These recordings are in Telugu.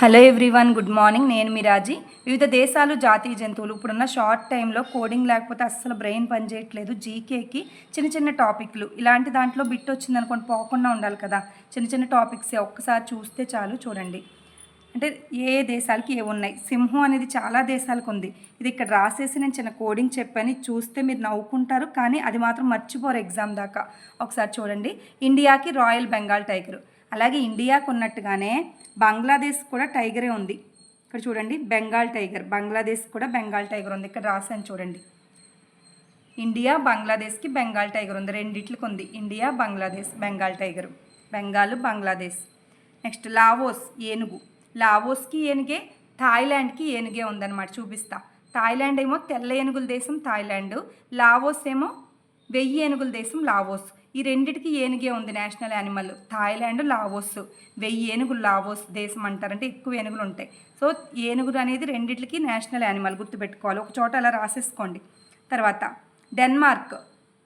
Hello everyone good morning. నేను మిరాజీ వివిధ దేశాలు జాతీయ జంతువులు. ఇప్పుడున్న షార్ట్ టైంలో కోడింగ్ లేకపోతే అస్సలు బ్రెయిన్ పనిచేయట్లేదు జీకేకి చిన్న చిన్న టాపిక్లు. ఇలాంటి దాంట్లో బిట్ వచ్చిందనుకోండి పోకుండా ఉండాలి కదా. చిన్న చిన్న టాపిక్స్ ఒక్కసారి చూస్తే చాలు చూడండి. అంటే ఏ దేశాలకి ఏ ఉన్నాయి? సింహం అనేది చాలా దేశాలకు ఉంది. ఇది ఇక్కడ రాసేసి నేను చిన్న కోడింగ్ చెప్పని. చూస్తే మీరు నవ్వుకుంటారు కానీ అది మాత్రం మర్చిపోరు ఎగ్జామ్ దాకా. ఒకసారి చూడండి. ఇండియాకి రాయల్ బెంగాల్ టైగర్. అలాగే ఇండియాకు ఉన్నట్టుగానే బంగ్లాదేశ్ కూడా టైగరే ఉంది. ఇక్కడ చూడండి బెంగాల్ టైగర్. బంగ్లాదేశ్ కూడా బెంగాల్ టైగర్ ఉంది. ఇక్కడ రాశాను చూడండి. ఇండియా బంగ్లాదేశ్కి బెంగాల్ టైగర్ ఉంది. రెండిట్లకి ఉంది. India Bangladesh Bengal tiger. Bengal Bangladesh. Next Laos ఏనుగు. లావోస్కి ఏనుగే థాయిలాండ్కి ఏనుగే ఉందన్నమాట. చూపిస్తా. థాయిలాండ్ ఏమో తెల్ల ఏనుగుల దేశం థాయిలాండ్. లావోస్ ఏమో వెయ్యి ఏనుగుల దేశం లావోస్. ఈ రెండిటికి ఏనుగే ఉంది నేషనల్ యానిమల్. Thailand Laos. వెయ్యి ఏనుగులు లావోస్ దేశం అంటారంటే ఎక్కువ ఏనుగులు ఉంటాయి. సో ఏనుగులు అనేది రెండిటికి నేషనల్ యానిమల్ గుర్తుపెట్టుకోవాలి. ఒక చోట అలా రాసేసుకోండి. తర్వాత డెన్మార్క్.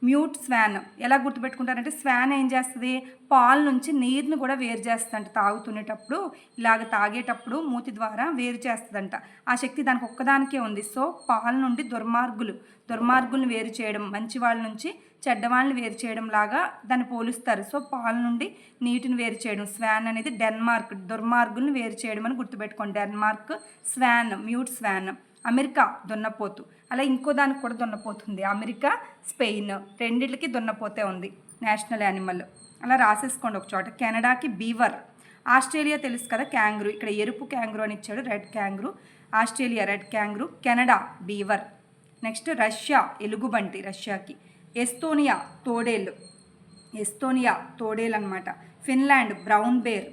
Mute Schwann. ఎలా గుర్తుపెట్టుకుంటారంటే స్వాన్ ఏం చేస్తుంది? పాలు నుంచి నీరుని కూడా వేరు చేస్తుందంట తాగుతునేటప్పుడు. ఇలాగ తాగేటప్పుడు మూతి ద్వారా వేరు చేస్తుందంట. ఆ శక్తి దానికి ఒక్కదానికే ఉంది. సో పాల్ నుండి దుర్మార్గులు. దుర్మార్గుల్ని వేరు చేయడం మంచి వాళ్ళ నుంచి చెడ్డవాళ్ళని వేరు చేయడం లాగా దాన్ని పోలుస్తారు. సో పాల నుండి నీటిని వేరు చేయడం. స్వాన్ అనేది డెన్మార్క్ దుర్మార్గుల్ని వేరు చేయడం అని గుర్తుపెట్టుకోండి. Denmark swan mute swan. America దున్నపోతు. అలా ఇంకో దానికి కూడా దున్నపోతుంది. అమెరికా స్పెయిన్ రెండిటికి దున్నపోతే ఉంది నేషనల్ యానిమల్. అలా రాసేసుకోండి ఒక చోట. కెనడాకి బీవర్. ఆస్ట్రేలియా తెలుసు కదా క్యాంగ్రూ. ఇక్కడ ఎరుపు క్యాంగ్రూ అని ఇచ్చాడు red kangaroo. Australia red kangaroo. Canada beaver. Next Russia ఎలుగుబంటి రష్యాకి. ఎస్తోనియా తోడేళ్ళు ఎస్తోనియా తోడేలు అనమాట ఫిన్లాండ్ బ్రౌన్ బేర్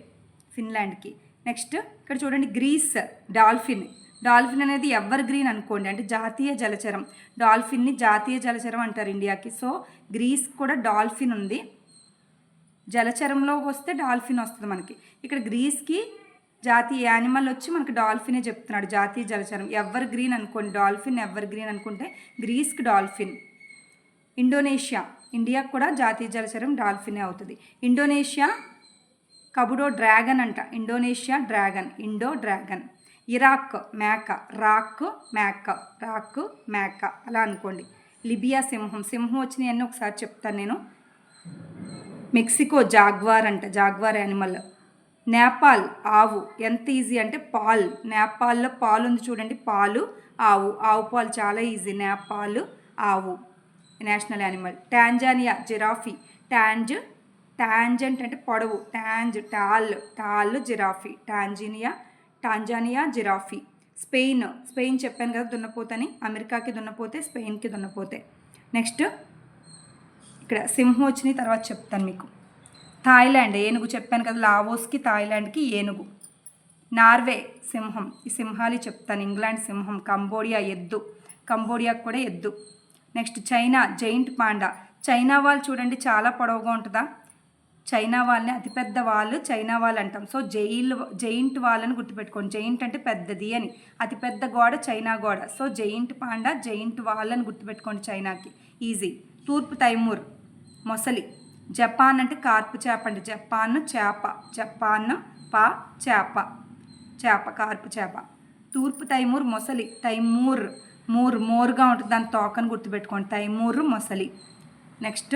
ఫిన్లాండ్కి. నెక్స్ట్ ఇక్కడ చూడండి గ్రీస్ డాల్ఫిన్. డాల్ఫిన్ అనేది ఎవర్ గ్రీన్ అనుకోండి అంటే జాతీయ జలచరం. డాల్ఫిన్ని జాతీయ జలచరం అంటారు ఇండియాకి. సో గ్రీస్ కూడా డాల్ఫిన్ ఉంది. జలచరంలో వస్తే డాల్ఫిన్ వస్తుంది మనకి. ఇక్కడ గ్రీస్కి జాతీయ యానిమల్ వచ్చి మనకి డాల్ఫినే చెప్తున్నాడు జాతీయ జలచరం. ఎవర్ గ్రీన్ అనుకోండి డాల్ఫిన్ ఎవర్ గ్రీన్ అనుకుంటే గ్రీస్కి డాల్ఫిన్. ఇండోనేషియా ఇండియాకు కూడా జాతీయ జలచరం డాల్ఫినే అవుతుంది. ఇండోనేషియా కబుడో డ్రాగన్ అంట. Indonesia dragon Indo dragon. Iraq మేక రాక్ మేక రాక్ మేక. అలా అనుకోండి. లిబియా సింహం. సింహం వచ్చినాయన్నీ ఒకసారి చెప్తాను నేను. మెక్సికో జాగ్వార్ అంట. Jaguar animal. నేపాల్ ఆవు. ఎంత ఈజీ అంటే పాల్. నేపాల్లో పాలు ఉంది చూడండి. పాలు ఆవు. ఆవు పాలు చాలా ఈజీ. నేపాల్ ఆవు. National animal. Tanzania giraffe. టాంజ్ tangent అంటే పొడవు. టాంజ్ tall. Tall giraffe. Tanzania Tanzania giraffe. Spain Spain చెప్పాను కదా దున్నపోతని అమెరికాకి దున్నపోతే స్పెయిన్కి దున్నపోతే. నెక్స్ట్ ఇక్కడ సింహం వచ్చిన తర్వాత చెప్తాను మీకు. థాయిలాండ్ ఏనుగు చెప్పాను కదా లావోస్కి థాయిలాండ్కి ఏనుగు. నార్వే సింహం ఈ సింహాలు చెప్తాను ఇంగ్లాండ్ సింహం కంబోడియా ఎద్దు. కంబోడియాకు కూడా ఎద్దు. Next China giant panda. China వాళ్ళు చూడండి చాలా పొడవుగా ఉంటుందా? చైనా వాళ్ళని అతిపెద్ద వాళ్ళు చైనా వాళ్ళు అంటాం సో జైల్ జైంట్ వాళ్ళని గుర్తుపెట్టుకోండి. జైంట్ అంటే పెద్దది అని. అతిపెద్ద గోడ చైనా గోడ. సో జైంట్ పాండా జైంట్ వాళ్ళని గుర్తుపెట్టుకోండి చైనాకి. ఈజీ. తూర్పు తైమూర్ మొసలి. జపాన్ అంటే కార్పు చేప అండి. జపాన్ చేప. జపాన్ పా చేప. చేప కార్పు చేప. తూర్పు తైమూర్ మొసలి. తైమూర్. మూర్ మోర్గా ఉంటుంది. దాని తోకని గుర్తుపెట్టుకోండి. తైమూర్ మొసలి. నెక్స్ట్.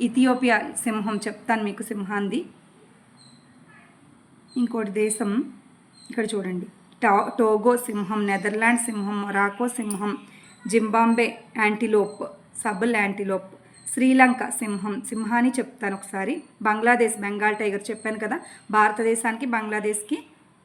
ఇథియోపియా సింహం చెప్తాను మీకు సింహాంది. ఇంకోటి దేశం ఇక్కడ చూడండి. టా టోగో సింహం నెదర్లాండ్ సింహం మొరాకో సింహం Zimbabwe antelope sable antelope Sri Lanka సింహం. సింహాని చెప్తాను ఒకసారి. బంగ్లాదేశ్ బెంగాల్ టైగర్ చెప్పాను కదా. భారతదేశానికి బంగ్లాదేశ్కి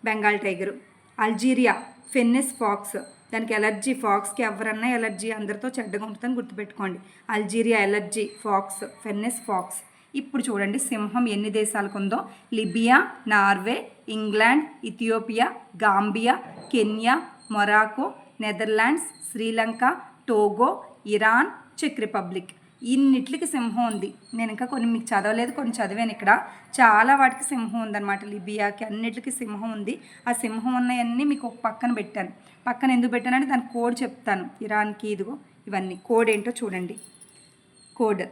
Bengal tiger. Algeria fennec fox దానికి ఎలర్జీ ఫాక్స్కి ఎవరన్నా ఎలర్జీ అందరితో చెడ్డగా ఉంటుందని గుర్తుపెట్టుకోండి. Algeria allergy fox fennec fox. ఇప్పుడు చూడండి సింహం ఎన్ని దేశాలకు ఉందో Libya Norway England Ethiopia Gambia Kenya Morocco Netherlands Sri Lanka Togo Iran check Republic. ఇన్నిట్లకి సింహం ఉంది. నేను ఇంకా కొన్ని మీకు చదవలేదు కొన్ని చదివాను ఇక్కడ. చాలా వాటికి సింహం ఉందన్నమాట. లిబియాకి అన్నిటికీ సింహం ఉంది. ఆ సింహం ఉన్నాయన్నీ మీకు ఒక పక్కన పెట్టాను. పక్కన ఎందుకు పెట్టానంటే దాని కోడ్ చెప్తాను. ఇరాన్కి ఇదిగో ఇవన్నీ. కోడ్ ఏంటో చూడండి. కోడ్.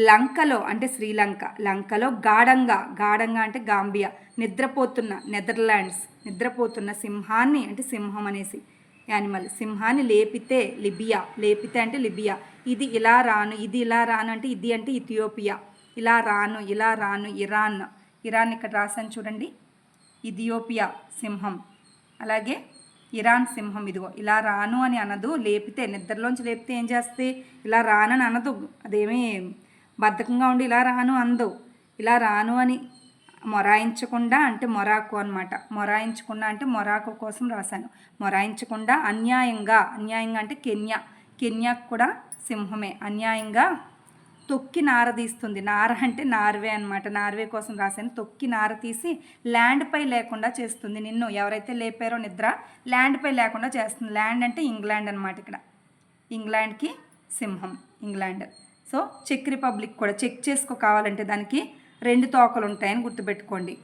లంకలో అంటే శ్రీలంక. లంకలో గాఢంగా గాఢంగా అంటే గాంబియా. నిద్రపోతున్న నెదర్లాండ్స్. నిద్రపోతున్న సింహాన్ని అంటే సింహం అనేసి. యానిమల్. సింహాన్ని లేపితే లిబియా. లేపితే అంటే లిబియా. ఇది ఇలా రాను ఇది ఇలా రాను అంటే ఇది అంటే ఇథియోపియా. ఇలా రాను ఇలా రాను ఇరాన్. ఇరాన్ ఇక్కడ రాశాను చూడండి. ఇథియోపియా సింహం. అలాగే ఇరాన్ సింహం ఇదిగో ఇలా రాను అని అనదు లేపితే నిద్రలోంచి లేపితే ఏం చేస్తే ఇలా రానని అనదు. అదేమీ బద్ధకంగా ఉండి ఇలా రాను అందు. ఇలా రాను అని మొరాయించకుండా అంటే మొరాకు అనమాట మొరాయించకుండా అంటే మొరాకు కోసం రాశాను. మొరాయించకుండా అన్యాయంగా అన్యాయంగా అంటే కెన్యా. కెన్యాకు కూడా సింహమే. అన్యాయంగా తొక్కి నార తీస్తుంది. నార అంటే నార్వే అనమాట నార్వే కోసం రాశాను. తొక్కి నార తీసి ల్యాండ్పై లేకుండా చేస్తుంది నిన్ను. ఎవరైతే లేపారో నిద్ర ల్యాండ్పై లేకుండా చేస్తుంది. ల్యాండ్ అంటే ఇంగ్లాండ్ అనమాట ఇక్కడ. ఇంగ్లాండ్కి సింహం. ఇంగ్లాండ్. సో చెక్ రిపబ్లిక్ కూడా చెక్ చేసుకో కావాలంటే దానికి రెండు తోకలు ఉంటాయని గుర్తుపెట్టుకోండి.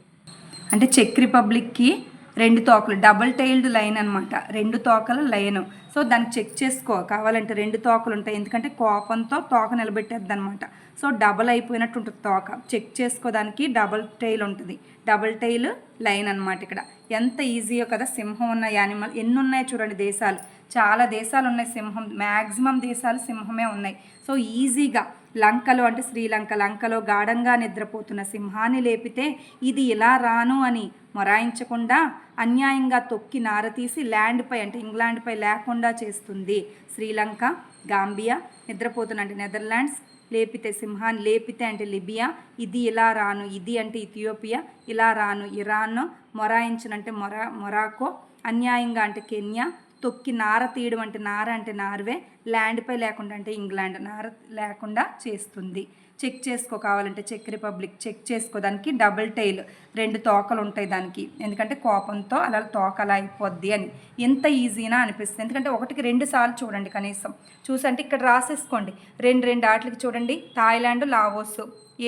అంటే చెక్ రిపబ్లిక్కి రెండు తోకలు డబుల్ టైల్డ్ లైన్ అనమాట రెండు తోకల లైన్ సో దాన్ని చెక్ చేసుకో. కావాలంటే రెండు తోకలు ఉంటాయి. ఎందుకంటే కోపంతో తోక నిలబెట్టేద్ది అనమాట సో డబల్ అయిపోయినట్టు ఉంటుంది తోక. చెక్ చేసుకోదానికి డబల్ టైల్ ఉంటుంది. డబల్ టైల్ లైన్ అనమాట ఇక్కడ. ఎంత ఈజీయో కదా సింహం ఉన్న యానిమల్ ఎన్ని ఉన్నాయి చూడండి దేశాలు. చాలా దేశాలు ఉన్నాయి సింహం. మ్యాక్సిమం దేశాలు సింహమే ఉన్నాయి. సో ఈజీగా లంకలో అంటే శ్రీలంక లంకలో గాఢంగా నిద్రపోతున్న సింహాన్ని లేపితే ఇది ఇలా రాను అని మొరాయించకుండా అన్యాయంగా తొక్కి నారతీసి ల్యాండ్పై అంటే ఇంగ్లాండ్పై లేకుండా చేస్తుంది. శ్రీలంక గాంబియా నిద్రపోతున్న అంటే నెదర్లాండ్స్ లేపితే సింహాన్ని లేపితే అంటే లిబియా ఇది ఇలా రాను? ఇది అంటే ఇథియోపియా ఇలా రాను? ఇరాన్ మొరాయించనంటే మొరా మొరాకో? అన్యాయంగా అంటే కెన్యా తొక్కి నార తీయడం అంటే నార అంటే నార్వే ల్యాండ్పై లేకుండా అంటే ఇంగ్లాండ్ నార లేకుండా చేస్తుంది. చెక్ చేసుకో కావాలంటే చెక్ రిపబ్లిక్ చెక్ చేసుకోదానికి డబుల్ టైల్ రెండు తోకలు ఉంటాయి దానికి. ఎందుకంటే కోపంతో అలా తోకలా అయిపోద్ది అని. ఎంత ఈజీనా అనిపిస్తుంది. ఎందుకంటే ఒకటికి రెండు సార్లు చూడండి కనీసం. చూసంటే ఇక్కడ రాసేసుకోండి. రెండు రెండు ఆటలకి చూడండి. థాయిలాండ్ లావోస్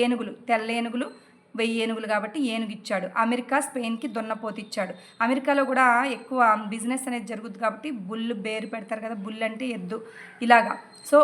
ఏనుగులు తెల్ల ఏనుగులు వెయ్యి ఏనుగులు కాబట్టి ఏనుగు ఇచ్చాడు అమెరికా స్పెయిన్కి దున్నపోతు ఇచ్చాడు అమెరికాలో కూడా ఎక్కువ బిజినెస్ అనేది జరుగుతుంది కాబట్టి బుల్ బేరు పెడతారు కదా బుల్ అంటే ఎద్దు. ఇలాగా. సో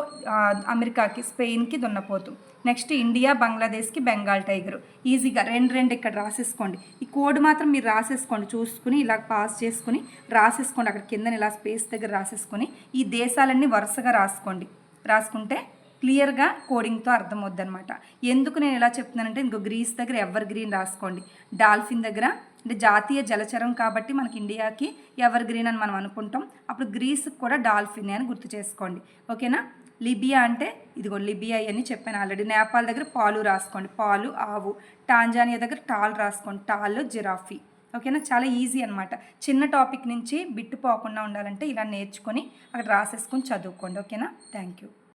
అమెరికాకి స్పెయిన్కి దున్నపోతు. నెక్స్ట్ ఇండియా బంగ్లాదేశ్కి బెంగాల్ టైగర్. ఈజీగా రెండు రెండు ఇక్కడ రాసేసుకోండి. ఈ కోడ్ మాత్రం మీరు రాసేసుకోండి చూసుకుని ఇలా పాస్ చేసుకుని రాసేసుకోండి. అక్కడ కింద ఇలా స్పేస్ దగ్గర రాసేసుకొని ఈ దేశాలన్నీ వరుసగా రాసుకోండి. రాసుకుంటే క్లియర్గా కోడింగ్తో అర్థమవుద్ది అనమాట ఎందుకు నేను ఇలా చెప్తున్నానంటే ఇంకో గ్రీస్ దగ్గర ఎవర్ గ్రీన్ రాసుకోండి. డాల్ఫిన్ దగ్గర అంటే జాతీయ జలచరం కాబట్టి మనకి ఇండియాకి ఎవర్ గ్రీన్ అని మనం అనుకుంటాం. అప్పుడు గ్రీస్కి కూడా డాల్ఫిన్ అని గుర్తు చేసుకోండి. ఓకేనా? లిబియా అంటే ఇదిగో లిబియా అని చెప్పాను ఆల్రెడీ. నేపాల్ దగ్గర పాలు రాసుకోండి. పాలు ఆవు. టాంజానియా దగ్గర టాల్ రాసుకోండి. Tall giraffe. ఓకేనా? చాలా ఈజీ అనమాట చిన్న టాపిక్ నుంచి బిట్టు పోకుండా ఉండాలంటే ఇలా నేర్చుకొని అక్కడ రాసేసుకొని చదువుకోండి. ఓకేనా? Thank you.